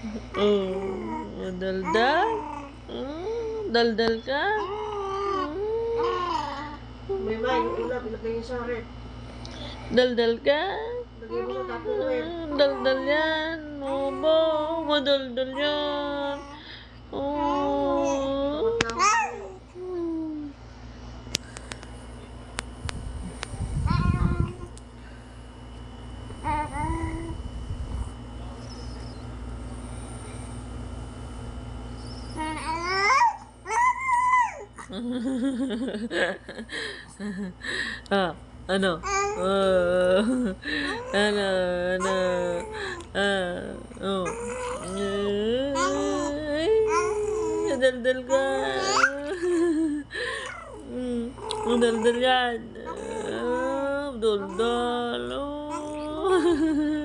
Oh, daldal. Mm, daldal ka. May may, ulam, ilagay niyo sa rep. Daldal ka. Lagay mo sa tupperware. Mm, daldal yan. Obo, madaldal yan. Oh. ah, ano? Ah, ano, ano? Ah, oh. Ay, daldal ka. Mm, daldal yan. Ah, daldal. Oh.